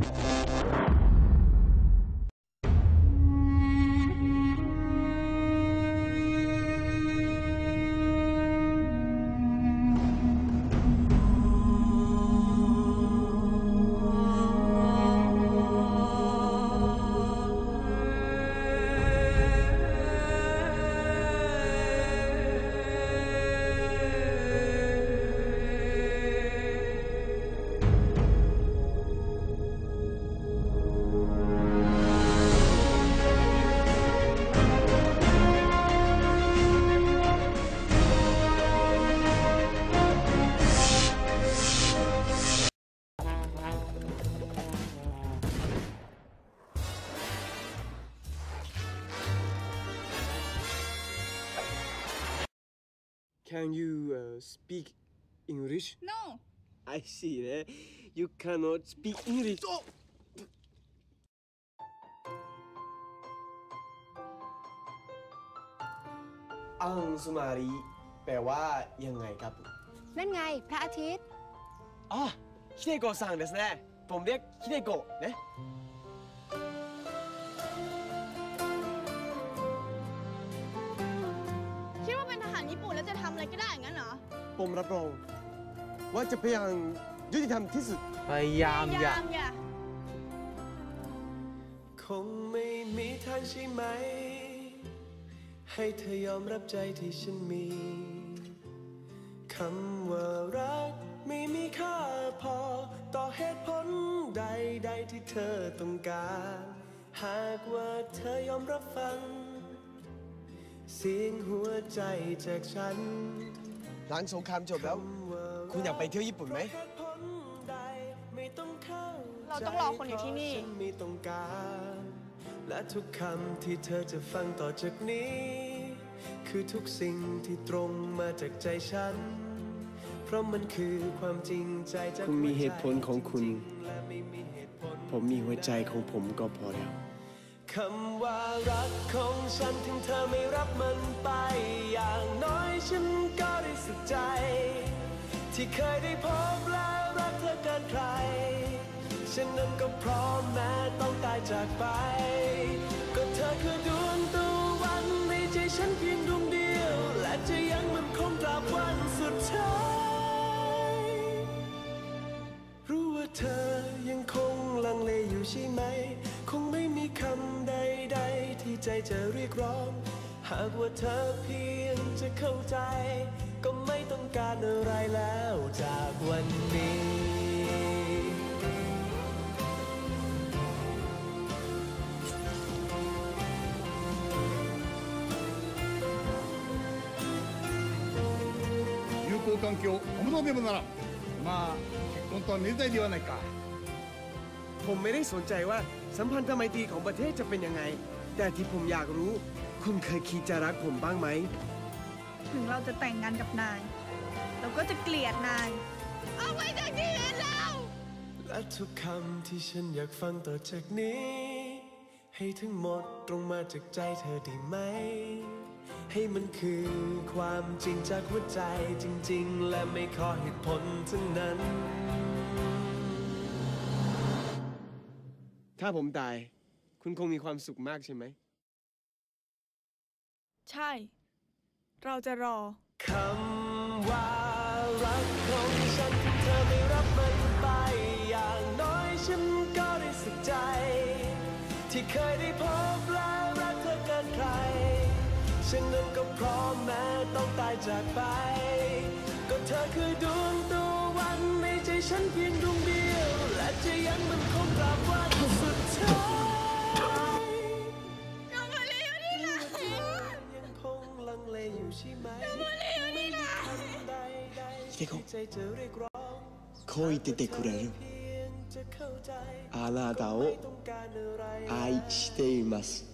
Bye. Can you uh, speak English? No I see that you cannot speak English. Oh! อังสุมารีแปลว่ายังไงครับ นั่นไง พระอาทิตย์ อ๋อฮิเดโกะสั่งですねผมเรียกฮิเดโกะนะ เหรอผมรับรอง ว่าจะพยายามยุติธรรมที่สุด พยายามอย่ามอย่า คงไม่มีทางใช่ไหม ให้เธอยอมรับใจที่ฉันมี คำว่ารักไม่มีค่าพอ ต่อเหตุผลใดๆที่เธอต้องการ หากว่าเธอยอมรับฟัง เสียงหัวใจจากฉัน หลังสงครามจบแล้ว คุณอยากไปเที่ยวญี่ปุ่นไหม เราต้องรอคนอยู่ที่นี่ฉัไม่ต้องการและทุกคำที่เธอจะฟังต่อจากนี้ คือทุกสิ่งที่ตรงมาจากใจฉัน เพราะมันคือความจริงใจจากคุณมีเหตุผลของคุณหัวใจและไม่มีเหตุผลผมมีหัวใจของผมก็พอแล้ว คำว่ารักของฉันถึงเธอไม่รับมันไป อย่างน้อยฉันก็ได้สุขใจ ที่เคยได้พบและรักเธอเกินใคร ฉันนั้นก็พร้อมแม้ต้องตายจากไป ก็เธอคือดวงตะวันในใจฉันเพียงดวงเดียว ใจจะเรียกร้อง หากว่าเธอเพียงจะเข้าใจ ก็ไม่ต้องการอะไรแล้วจากวันนี้ 友好環境お物でもならんまあ結婚とはめでたいではないか ผมไม่ได้สนใจว่าสัมพันธไมตรีของประเทศจะเป็นยังไง แต่ที่ผมอยากรู้ คุณเคยคิดจะรักผมบ้างไหม ถึงเราจะแต่งงานกับนาย เราก็จะเกลียดนาย เอาไปจากที่นี้แล้วและทุกคำที่ฉันอยากฟังต่อจากนี้ ให้ทั้งหมดตรงมาจากใจเธอได้ไหม ให้มันคือความจริงจากหัวใจจริง ๆ และไม่ขอเหตุผลทั้งนั้น ถ้าผมตาย คุณคงมีความสุขมากใช่ไหม ใช่ เราจะรอ คำว่ารักของฉันที่เธอไม่รับมันไป อย่างน้อยฉันก็ได้สุขใจ ที่เคยได้พบและรักเธอเกินใคร ฉันนั้นก็พร้อมแม้ต้องตายจากไป ก็เธอคือดวงตะวันในใจฉันเพียงดวงเดียว และจะยังมันคงตราบ していこう。こう言っててくれる。あなたを愛しています。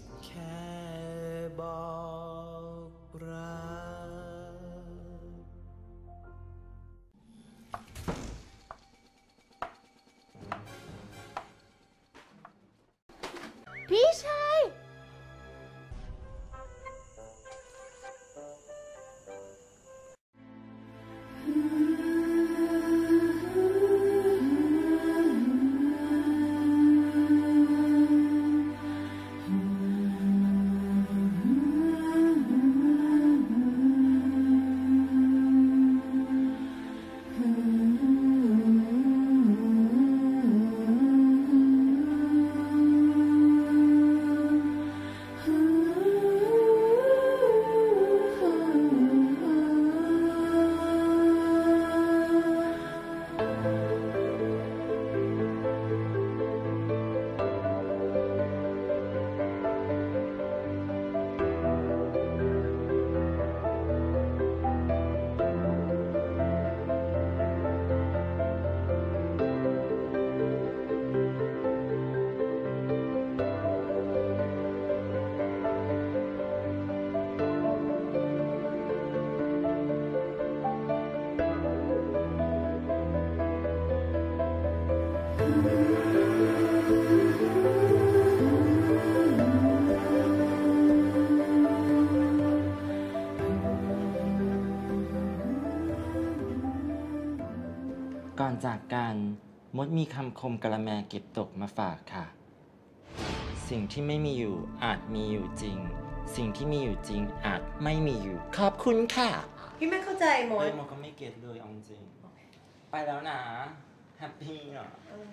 ก่อนจากกันมดมีคำคมกระแมเก็บตกมาฝากค่ะ สิ่งที่ไม่มีอยู่อาจมีอยู่จริง สิ่งที่มีอยู่จริงอาจไม่มีอยู่ ขอบคุณค่ะพี่ไม่เข้าใจมเฮ้ดยมดก็ไม่เก็ตเลยเอาจริงไปแล้วนะแฮปปี้อะเออ